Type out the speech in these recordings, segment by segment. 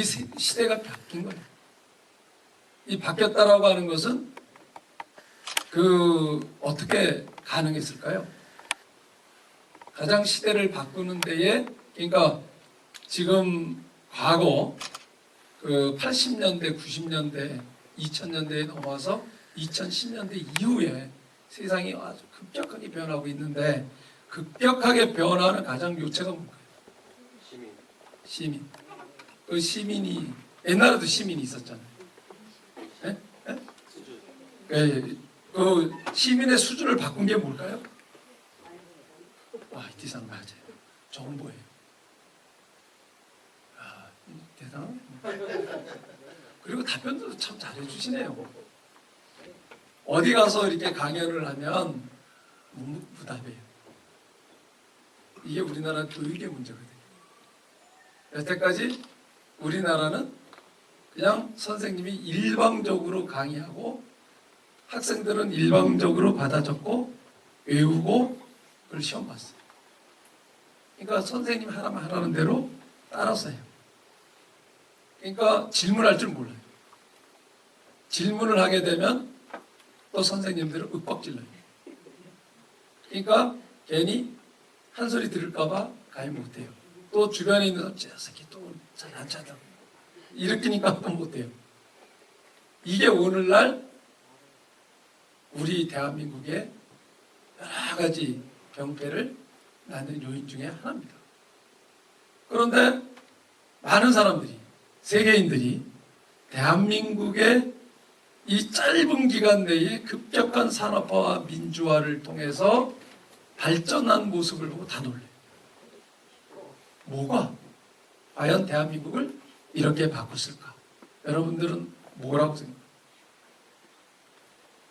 이 시- 시대가 바뀐 거예요. 이 바뀌었다라고 하는 것은 그 어떻게 가능했을까요? 가장 시대를 바꾸는 데에 그러니까 지금 과거 그 80년대, 90년대, 2000년대에 넘어와서 2010년대 이후에 세상이 아주 급격하게 변하고 있는데 급격하게 변하는 가장 요체가 뭘까요? 시민. 시민. 그 시민이 옛날에도 시민이 있었잖아요. 예? 예? 수준. 예, 그 시민의 수준을 바꾼 게 뭘까요? 와, 이 대상 맞아요. 정보예요. 아, 대단하네. 그리고 답변도 참 잘해주시네요. 어디 가서 이렇게 강연을 하면 무답이에요. 이게 우리나라 교육의 문제거든요. 여태까지 우리나라는 그냥 선생님이 일방적으로 강의하고 학생들은 일방적으로 받아 적고 외우고 그걸 시험 봤어요. 그러니까 선생님 하라면 하라는 대로 해요. 그러니까 질문할 줄 몰라요. 질문을 하게 되면 또 선생님들은 윽박질러요. 그러니까 괜히 한 소리 들을까봐 가입 못해요. 또 주변에 있는 사람, 저 새끼 또잘안 차다. 일으키니까 또 못해요. 이게 오늘날 우리 대한민국의 여러 가지 병폐를 낳는 요인 중에 하나입니다. 그런데 많은 사람들이, 세계인들이 대한민국의 이 짧은 기간 내에 급격한 산업화와 민주화를 통해서 발전한 모습을 보고 다 놀래요. 뭐가 과연 대한민국을 이렇게 바꿨을까? 여러분들은 뭐라고 생각해요?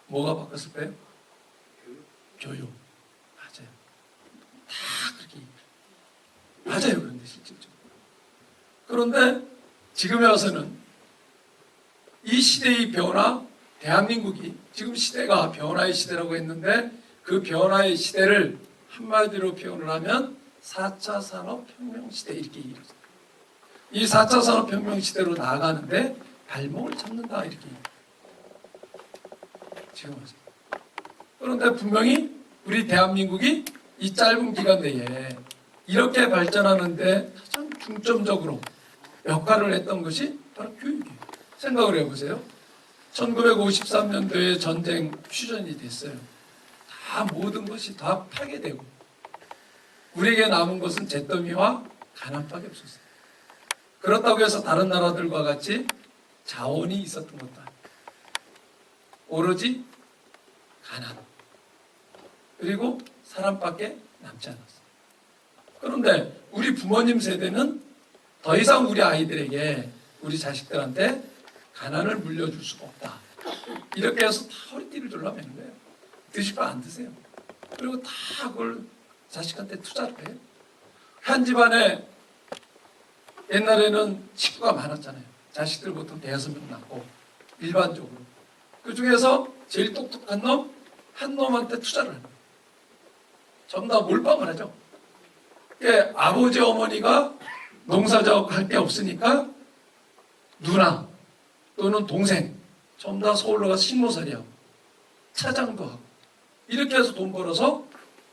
뭐가 바꿨을까요? 교육. 맞아요. 다 그렇게. 맞아요. 그런데 실질적으로. 그런데 지금에 와서는 이 시대의 변화, 대한민국이 지금 시대가 변화의 시대라고 했는데 그 변화의 시대를 한마디로 표현을 하면 4차 산업혁명 시대 이렇게. 이 4차 산업혁명 시대로 나아가는데 발목을 잡는다 이렇게 지금. 그런데 분명히 우리 대한민국이 이 짧은 기간 내에 이렇게 발전하는데 가장 중점적으로 역할을 했던 것이 바로 교육이에요. 생각을 해보세요. 1953년도에 전쟁 휴전이 됐어요. 다 모든 것이 다 파괴되고 우리에게 남은 것은 잿더미와 가난밖에 없었어요. 그렇다고 해서 다른 나라들과 같이 자원이 있었던 것도 아니에요. 오로지 가난 그리고 사람밖에 남지 않았어요. 그런데 우리 부모님 세대는 더 이상 우리 아이들에게 우리 자식들한테 가난을 물려줄 수가 없다. 이렇게 해서 다 허리띠를 졸라매는 거예요. 드실 거 안 드세요. 그리고 다 그걸 자식한테 투자를 해요. 한 집안에 옛날에는 식구가 많았잖아요. 자식들 보통 대여섯 명 낳고 일반적으로. 그 중에서 제일 똑똑한 놈, 한 놈한테 투자를 합니다. 전부 다 몰빵을 하죠. 예, 아버지 어머니가 농사작업 할 게 없으니까 누나 또는 동생 전부 다 서울로 가서 식모살이 하고 차장도 하고 이렇게 해서 돈 벌어서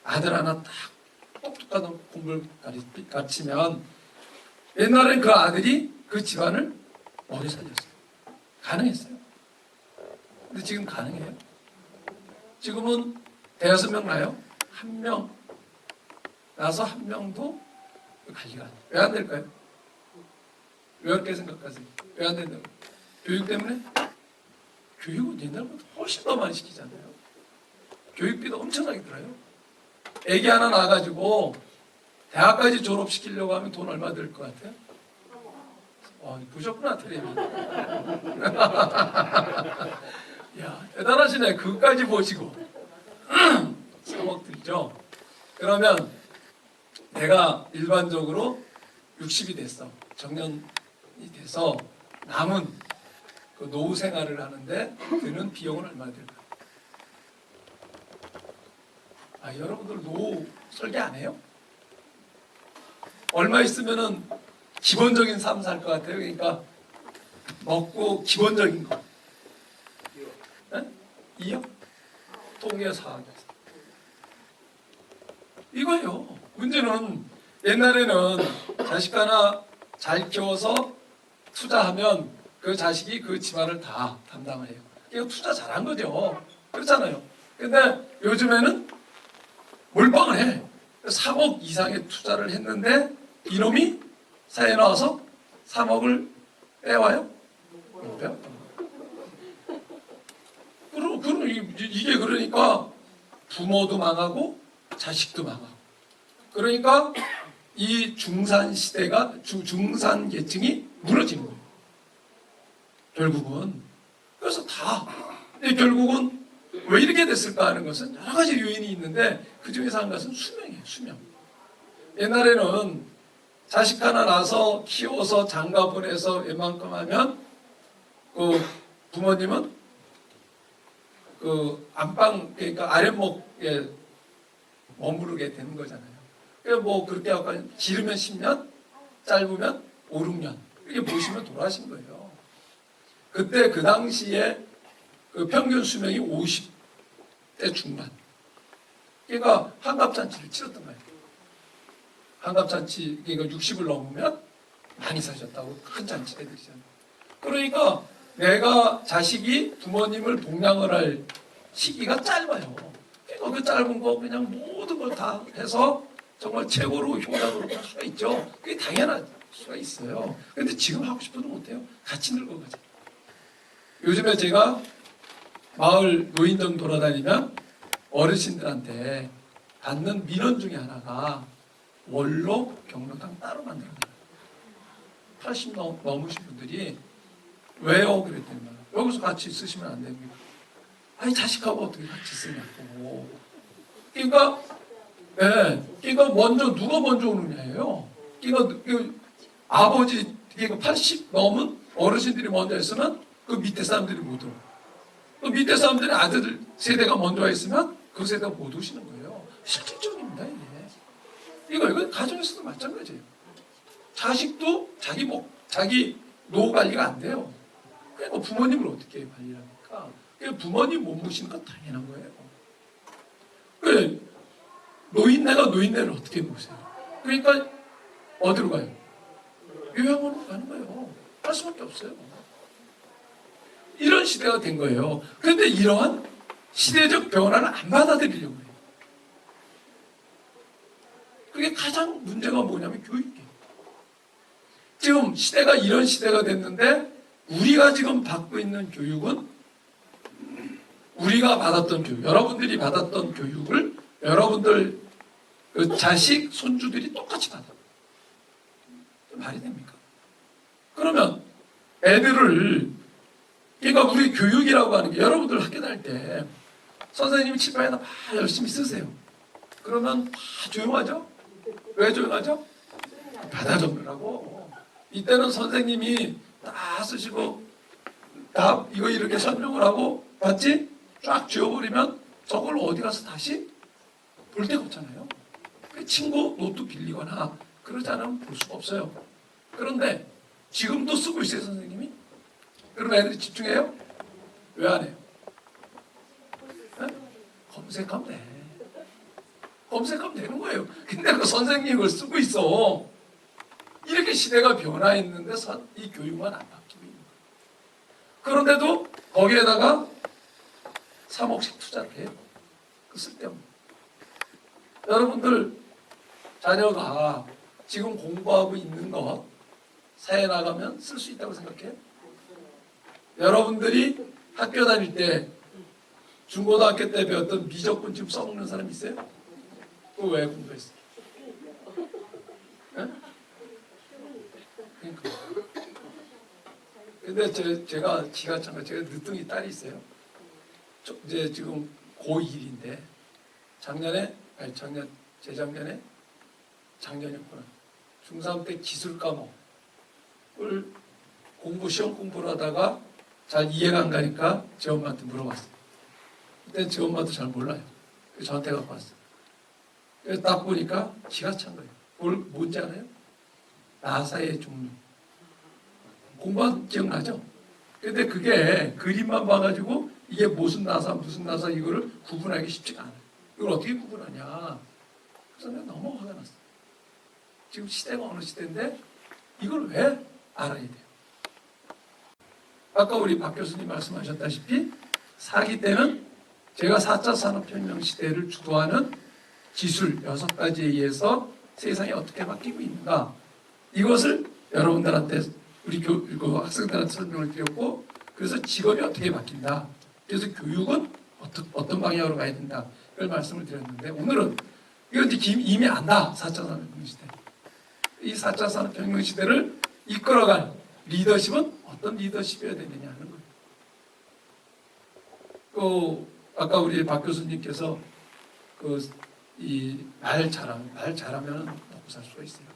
아들 하나 딱 똑똑한 공부를 가르치- 가르치면 옛날엔 그 아들이 그 집안을 먹여 살렸어요. 가능했어요. 근데 지금 가능해요? 지금은 대여섯 명 나요? 한 명 나서 한 명도 관리가 안 돼요. 왜 안 될까요? 왜 그렇게 생각하세요? 왜 안 된다고? 교육 때문에? 교육은 옛날보다 훨씬 더 많이 시키잖아요. 교육비도 엄청나게 들어요. 애기 하나 낳아가지고 대학까지 졸업시키려고 하면 돈 얼마 들 것 같아요? 와, 보셨구나, 텔레비. 야, 대단하시네. 그것까지 보시고. 3억 들죠? 그러면 내가 일반적으로 60이 됐어. 정년이 돼서 남은 그 노후 생활을 하는데 드는 비용은 얼마 들까? 아, 여러분들 노후 설계 안 해요? 얼마 있으면은 기본적인 삶 살 것 같아요. 그러니까 먹고 기본적인 거. 예? 이요? 통계 사학에서. 이거요. 문제는 옛날에는 자식 하나 잘 키워서 투자하면 그 자식이 그 집안을 다 담당을 해요. 이거 투자 잘한 거죠. 그렇잖아요. 근데 요즘에는 몰빵을 해. 3억 이상의 투자를 했는데 이놈이 사회에 나와서 3억을 빼와요? 못 빼요. 그럼, 그럼 이- 이게 그러니까 부모도 망하고 자식도 망하고. 그러니까 이 중산 시대가 주- 중산 계층이 무너지는 거예요. 결국은 그래서 다 결국은 왜 이렇게 됐을까 하는 것은 여러 가지 요인이 있는데 그 중에서 한 것은 수명이에요. 수명. 옛날에는 자식 하나 낳아서 키워서 장가 보내서 웬만큼 하면 그 부모님은 그 안방 그러니까 아랫목에 머무르게 되는 거잖아요. 그러니까 뭐 그렇게 약간 길으면 10년, 짧으면 5, 6년 이렇게 보시면 돌아가신 거예요. 그때 그 당시에 그 평균 수명이 50대 중반. 그러니까 한갑잔치를 치렀던 거예요. 한갑잔치 그러니까 60을 넘으면 많이 사셨다고 큰 잔치를 해드리잖아요. 그러니까 내가 자식이 부모님을 동양을 할 시기가 짧아요. 그러니까 그 짧은 거 그냥 모든 걸 다 해서 정말 최고로 할 수가 있죠. 그게 당연한 수가 있어요. 근데 지금 하고 싶어도 못해요. 같이 늙어가죠. 요즘에 제가 마을 노인정 돌아다니면 어르신들한테 받는 민원 중에 하나가 원로 경로당 따로 만들어요. 80 넘, 넘으신 분들이 왜요? 그랬더니 여기서 같이 쓰시면 안 됩니다. 아니 자식하고 어떻게 같이 쓰냐고. 그러니까 예, 그러니까 먼저 누가 먼저 오느냐예요. 그러니까 그 아버지 그러니까 80 넘은 어르신들이 먼저 했으면 그 밑에 사람들이 못 오고 그 밑에 사람들이 아들 세대가 먼저 와 있으면 그 세대가 못 오시는 거예요. 실질적입니다 이게. 이거 이거 가정에서도 마찬가지예요. 자식도 자기 목 자기 노후 관리가 안 돼요. 그러니까 부모님을 어떻게 관리합니까? 그러니까 부모님 못 모시는 건 당연한 거예요. 그 노인네가 노인네를 어떻게 모세요? 그러니까 어디로 가요? 요양원으로 가는 거예요. 할 수밖에 없어요. 이런 시대가 된 거예요. 그런데 이러한 시대적 변화를 안 받아들이려고 해요. 그게 가장 문제가 뭐냐면 교육이에요. 지금 시대가 이런 시대가 됐는데 우리가 지금 받고 있는 교육은 우리가 받았던 교육, 여러분들이 받았던 교육을 여러분들 그 자식, 손주들이 똑같이 받아. 말이 됩니까? 그러면 애들을 그러니까 우리 교육이라고 하는 게 여러분들 학교 다닐 때 선생님이 칠판에다 막 열심히 쓰세요. 그러면 다 조용하죠? 왜 조용하죠? 받아 적느라고. 이때는 선생님이 다 쓰시고 다 이거 이렇게 설명을 하고 봤지? 쫙 지워버리면 저걸 어디 가서 다시 볼 데가 없잖아요. 그 친구 노트 빌리거나 그러지 않으면 볼 수가 없어요. 그런데 지금도 쓰고 있어요, 선생님이? 그럼 애들이 집중해요? 왜 안 해요? 네? 검색하면 돼. 검색하면 되는 거예요. 근데 그 선생님이 그걸 쓰고 있어. 이렇게 시대가 변화했는데 선- 이 교육만 안 바뀌고 있는 거예요. 그런데도 거기에다가 3억씩 투자를 해요. 그 쓸데없는. 여러분들 자녀가 지금 공부하고 있는 것 사회 나가면 쓸 수 있다고 생각해요? 여러분들이 학교 다닐 때 중고등학교 때 배웠던 미적분 지금 써먹는 사람 있어요? 그거 왜 공부했어? 예? 그러니까. 근데 제, 제가 찬 거, 제가 늦둥이 딸이 있어요. 저, 이제 지금 고1인데 작년에, 아니 작년, 재작년에 작년이었구나. 중3 때 기술 과목을 공부, 시험 공부를 하다가 잘 이해가 안 가니까 제 엄마한테 물어봤어요. 그때 제 엄마도 잘 몰라요. 저한테 갖고 왔어요. 그래서 딱 보니까 기가 찬 거예요. 뭘, 뭔지 알아요? 나사의 종류. 공부한 기억나죠? 근데 그게 그림만 봐가지고 이게 무슨 나사 무슨 나사 이거를 구분하기 쉽지가 않아요. 이걸 어떻게 구분하냐? 그래서 내가 너무 화가 났어. 지금 시대가 어느 시대인데 이걸 왜 알아야 돼요? 아까 우리 박 교수님 말씀하셨다시피 사기 때는 제가 4차 산업혁명 시대를 주도하는 기술 여섯 가지에 의해서 세상이 어떻게 바뀌고 있는가. 이것을 여러분들한테 우리 교, 그 학생들한테 설명을 드렸고 그래서 직업이 어떻게 바뀐다. 그래서 교육은 어떤, 어떤 방향으로 가야 된다. 이걸 말씀을 드렸는데 오늘은 이건 이미 안다. 4차 산업혁명 시대. 이 4차 산업혁명 시대를 이끌어갈 리더십은 어떤 리더십이어야 되느냐 하는 거예요. 또 아까 우리 박 교수님께서 그 이 말 잘하면 말 잘하면 먹고 살 수가 있어요.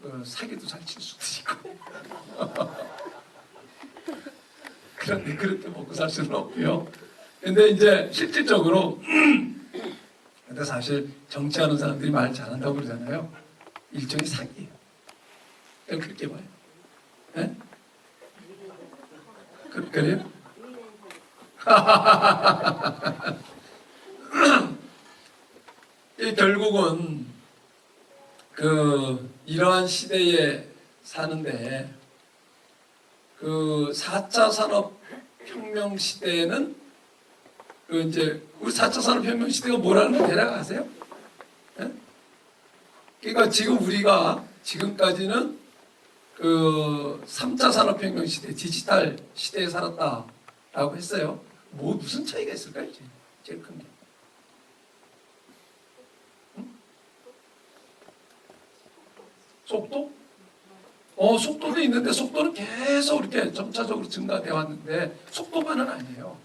그 사기도 잘 칠 수도 있고. 그런데 그렇게 먹고 살 수는 없고요. 근데 이제 실질적으로 근데 사실 정치하는 사람들이 말 잘한다고 그러잖아요. 일종의 사기예요. 그렇게 봐요. 예? 그, 그래요? 이 결국은 그 이러한 시대에 사는데 그 4차 산업 혁명 시대에는 그 이제 우리 4차 산업 혁명 시대가 뭐라는 거 대략 아세요? 예? 그러니까 지금 우리가 지금까지는 그 3차 산업 혁명 시대 디지털 시대에 살았다라고 했어요. 뭐 무슨 차이가 있을까요? 제일, 제일 큰 게. 속도? 어, 속도도 있는데 속도는 계속 이렇게 점차적으로 증가되어 왔는데 속도만은 아니에요.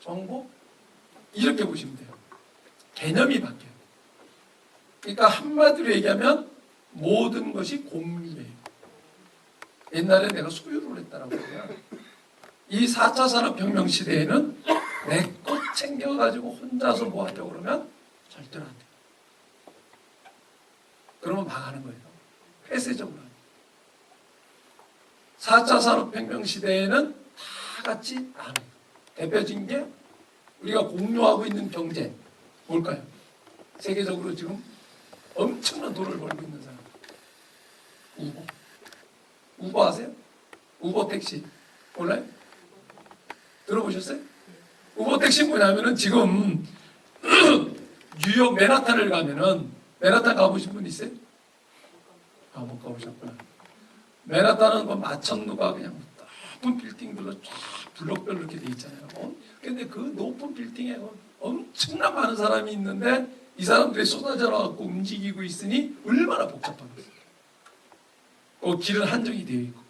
정보? 이렇게 보시면 돼요. 개념이 바뀌어요. 그러니까 한마디로 얘기하면 모든 것이 공유예요. 옛날에 내가 소유를 했다라고 하면 이 4차 산업혁명 시대에는 내 것 챙겨가지고 혼자서 뭐 하려고 그러면 절대로 안 돼요. 그러면 망하는 거예요. 폐쇄적으로. 4차 산업혁명 시대에는 다 같이 나눠요. 대표적인 게 우리가 공유하고 있는 경제 뭘까요? 세계적으로 지금 엄청난 돈을 벌고 있는 사람. 우버. 우버 아세요? 우버 택시. 몰라요? 들어보셨어요? 우버 택시 뭐냐면은 지금 뉴욕 맨하탄을 가면은 맨하탄 가보신 분 있어요? 아, 못 가보셨구나. 맨하탄은 그 마천루가 그냥 높은 빌딩들로 쫙 블록별로 이렇게 돼 있잖아요. 어? 근데 그 높은 빌딩에 엄청난 많은 사람이 있는데 이 사람들이 쏟아져 나갖고 움직이고 있으니 얼마나 복잡하겠어요. 그 길은 한정이 되어 있고.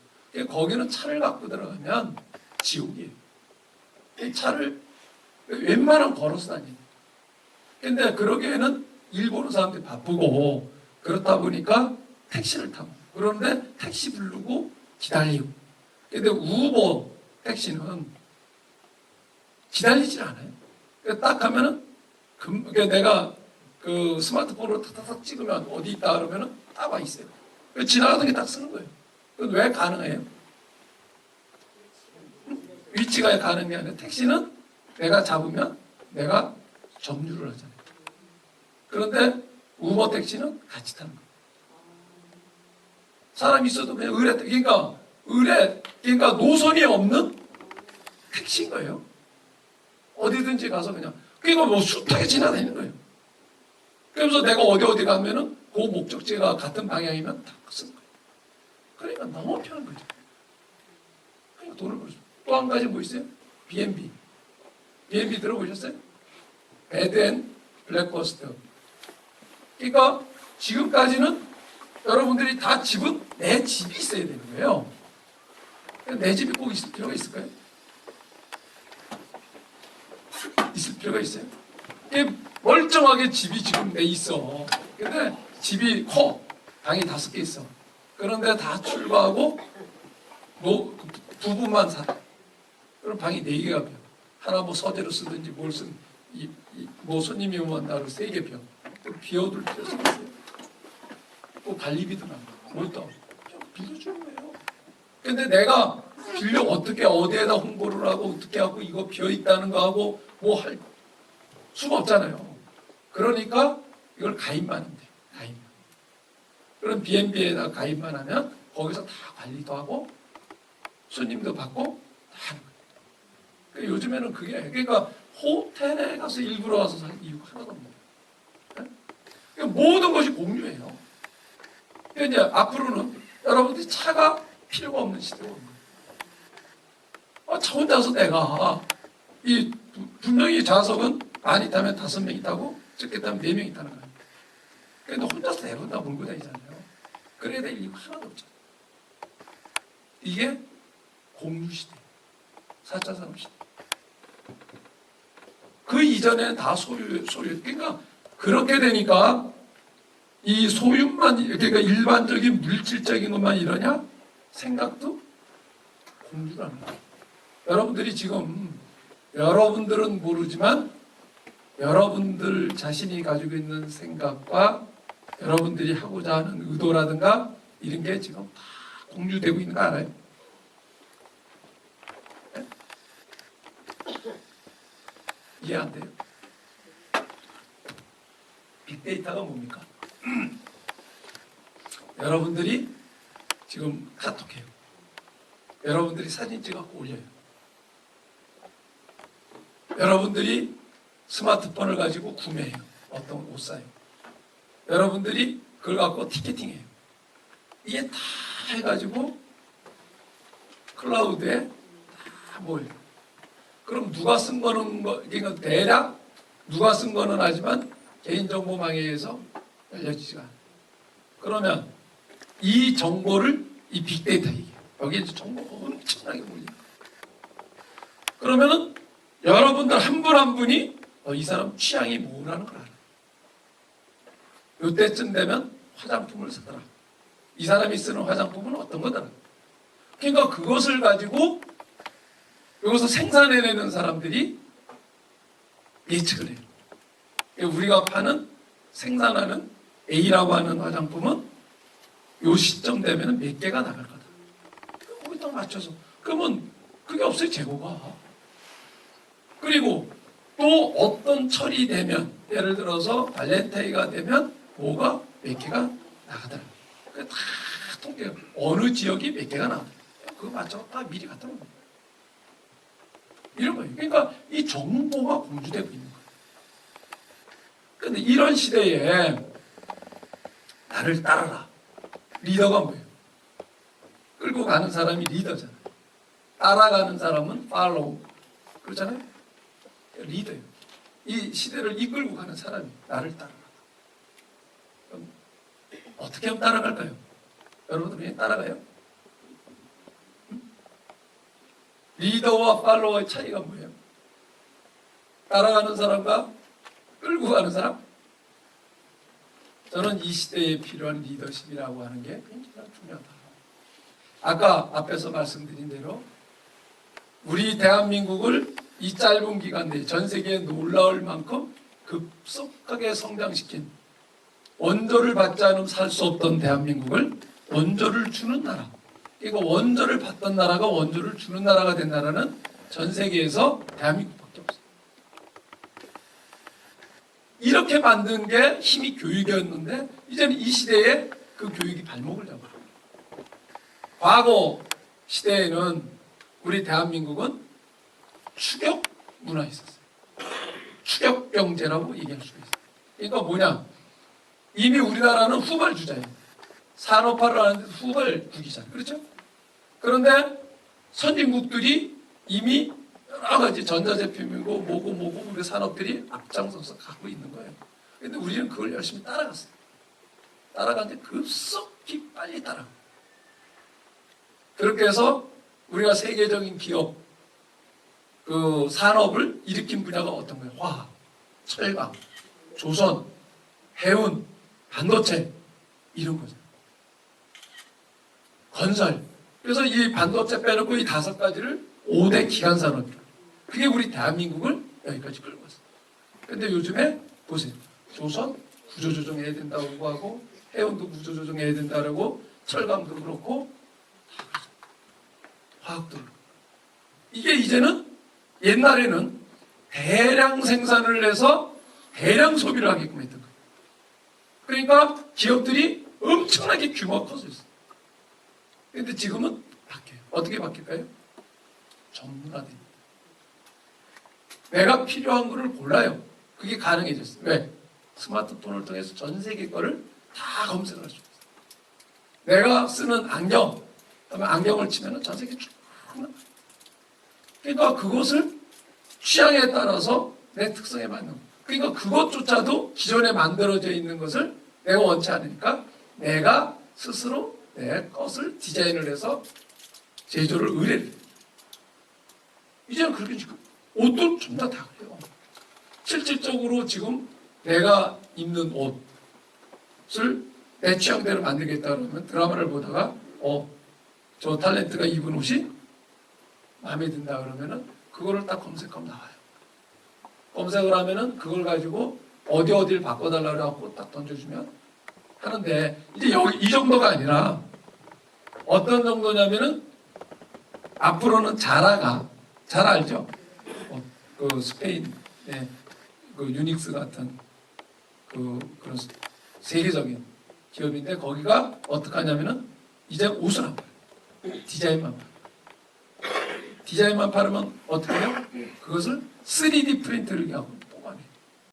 거기는 차를 갖고 들어가면 지옥이에요. 이 차를 웬만하면 걸어서 다니는. 근데 그러기에는 일본은 사람들이 바쁘고 그렇다 보니까 택시를 타고 그런데 택시 부르고 기다리고 근데 우버 택시는 기다리질 않아요. 그러니까 딱 하면은 금, 그러니까 내가 그 스마트폰으로 탁탁탁 찍으면 어디 있다 그러면은 딱 와 있어요. 그래서 지나가던 게딱 쓰는 거예요. 왜 가능해요? 위치가 게 아니라 택시는 내가 잡으면 내가 점유를 하잖아요. 그런데 우버 택시는 같이 타는 거예요. 사람 있어도 그냥 의뢰, 그러니까 의뢰, 그러니까 노선이 없는 택시인 거예요. 어디든지 가서 그냥, 그러니까 뭐 숱하게 지나다니는 거예요. 그래서 내가 어디 어디 가면은 그 목적지가 같은 방향이면 다 쓰는 거예요. 그러니까 너무 편한 거죠. 그러니까 돈을 벌죠. 또한 가지 뭐 있어요? B&B. B&B 들어보셨어요? 배드앤 블랙버스트. 그러니까 지금까지는 여러분들이 다 집은 내 집이 있어야 되는 거예요. 내 집이 꼭 있을 필요가 있을까요? 있을 필요가 있어요. 멀쩡하게 집이 지금 내 있어. 근데 집이 커. 방이 다섯 개 있어. 그런데 다 출가하고 뭐 부부만 살아. 그럼 방이 네 개가 비어. 하나 뭐 서재로 쓰든지 뭘 쓰든 이, 이, 뭐 손님이 오면 나를 세개 비어. 비워둘 필요가 있어요. 그 관리비드나 뭘또 빌려주는 거예요. 근데 내가 빌려 어떻게 어디에다 홍보를 하고 어떻게 하고 이거 비어 있다는 거 하고 뭐 할 수가 없잖아요. 그러니까 이걸 가입만 돼. 가입. 그럼 B&B에다 가입만 하면 거기서 다 관리도 하고 손님도 받고 다 하는 거예요. 그러니까 요즘에는 그게 그러니까 호텔에 가서 일부러 와서 살 이유가 하나도 없는 거예요. 그러니까 모든 것이 공유예요. 그러니까 이제 앞으로는 여러분들이 차가 필요가 없는 시대가 오는 거예요. 아, 차 혼자서 내가 이 부- 분명히 좌석은 많이 타면 다섯 명이 타고 적게 타면 네 명이 타는 거예요. 근데 혼자서 내려온다 몰고 다니잖아요. 그래야 될 이유가 하나도 없잖아요. 이게 공유 시대, 4차 산업 시대. 그 이전에는 다 소유, 소유. 그러니까 그렇게 되니까 이 소유만, 그러니까 일반적인 물질적인 것만 이러냐? 생각도 공유라는 거예요. 여러분들이 지금, 여러분들은 모르지만 여러분들 자신이 가지고 있는 생각과 여러분들이 하고자 하는 의도라든가 이런 게 지금 다 공유되고 있는 거 알아요? 네? 이해 안 돼요? 빅데이터가 뭡니까? 여러분들이 지금 카톡해요. 여러분들이 사진 찍어갖고 올려요. 여러분들이 스마트폰을 가지고 구매해요. 어떤 옷 사요. 여러분들이 그걸 갖고 티켓팅해요. 이게 다 해가지고 클라우드에 다 모여요. 그럼 누가 쓴 거는 거, 그러니까 대략 누가 쓴 거는 하지만 개인정보망에 의해서 알려지지가 않아요. 그러면 이 정보를 이 빅데이터 얘기해요. 여기에 정보가 엄청나게 몰려요. 그러면은 여러분들 한 분한 분이 어, 이 사람 취향이 뭐라는 걸 알아 요. 요때쯤 되면 화장품을 사더라. 이 사람이 쓰는 화장품은 어떤 거더라. 그러니까 그것을 가지고 여기서 생산해내는 사람들이 예측을 해요. 그러니까 우리가 파는 생산하는 A라고 하는 화장품은 요 시점 되면 몇 개가 나갈 거다. 거기다 맞춰서 그러면 그게 없어요 재고가. 그리고 또 어떤 철이 되면 예를 들어서 발렌타이가 되면 뭐가 몇 개가 나가더라. 그다 통계 어느 지역이 몇 개가 나가더라. 그거 맞춰 다 미리 갖다 놓는 거예요. 이런 거예요. 그러니까 이 정보가 공유되고 있는 거예요. 근데 이런 시대에 나를 따라라. 리더가 뭐예요? 끌고 가는 사람이 리더잖아요. 따라가는 사람은 팔로우. 그렇잖아요. 리더예요. 이 시대를 이끌고 가는 사람이 나를. 그럼 어떻게 하면 따라갈까요? 여러분들 그냥 따라가요? 응? 리더와 팔로워의 차이가 뭐예요? 따라가는 사람과 끌고 가는 사람? 저는 이 시대에 필요한 리더십이라고 하는 게 굉장히 중요하다. 아까 앞에서 말씀드린 대로 우리 대한민국을 이 짧은 기간 내에 전 세계에 놀라울 만큼 급속하게 성장시킨 원조를 받지 않으면 살 수 없던 대한민국을 원조를 주는 나라. 이거 원조를 받던 나라가 원조를 주는 나라가 된 나라는 전 세계에서 대한민국밖에 없어요. 이렇게 만든 게 힘이 교육이었는데 이제는 이 시대에 그 교육이 발목을 잡아요. 과거 시대에는 우리 대한민국은 추격 문화 있었어요. 추격 경제라고 얘기할 수가 있어요. 그러니까 뭐냐? 이미 우리나라는 후발주자예요. 산업화를 하는데 후발국이잖아요. 그렇죠? 그런데 선진국들이 이미 여러 가지 전자제품이고 뭐고 뭐고 우리 산업들이 앞장서서 가고 있는 거예요. 근데 우리는 그걸 열심히 따라갔어요. 따라갔는데 급속히 빨리 따라가. 그렇게 해서 우리가 세계적인 기업 그 산업을 일으킨 분야가 어떤 거예요? 화학, 철강, 조선, 해운, 반도체 이런 거죠. 건설. 그래서 이 반도체 빼놓고 이 다섯 가지를 5대 기간 산업이라. 그게 우리 대한민국을 여기까지 끌고 왔어요. 근데 요즘에 보세요. 조선 구조조정해야 된다고 하고 해운도 구조 조정해야 된다라고 철강도 그렇고. 화학도. 이게 이제는 옛날에는 대량 생산을 해서 대량 소비를 하게끔 했던. 그러니까 기업들이 엄청나게 규모가 커졌어요. 근데 지금은 바뀌어요. 어떻게 바뀔까요? 전문화됩니다. 내가 필요한 거를 골라요. 그게 가능해졌어요. 왜? 스마트폰을 통해서 전 세계 거를 다 검색을 할 수 있어요. 내가 쓰는 안경, 그다음에 안경을 치면은 전 세계 쭉. 그러니까 그것을 취향에 따라서 내 특성에 맞는 거. 그러니까 그것조차도 기존에 만들어져 있는 것을 내가 원치 않으니까 내가 스스로 내 것을 디자인을 해서 제조를 의뢰를. 이제는 그렇게 지금 옷도 전부 다 그래요. 실질적으로 지금 내가 입는 옷을 내 취향대로 만들겠다 그러면 드라마를 보다가 어, 저 탤런트가 입은 옷이 마음에 든다 그러면은 그거를 딱 검색하면 나와요. 검색을 하면은 그걸 가지고 어디 어디를 바꿔달라고 딱 던져주면 하는데 이제 여기 이 정도가 아니라 어떤 정도냐면은 앞으로는 자라가 잘 알죠? 어, 그 스페인 네, 그 유닉스 같은 그 그런 세계적인 기업인데 거기가 어떻게 하냐면은 이제 옷을 안 팔아요. 디자인만 팔아요. 디자인만 팔으면 어떻게 해요? 그것을 3D 프린트를 하고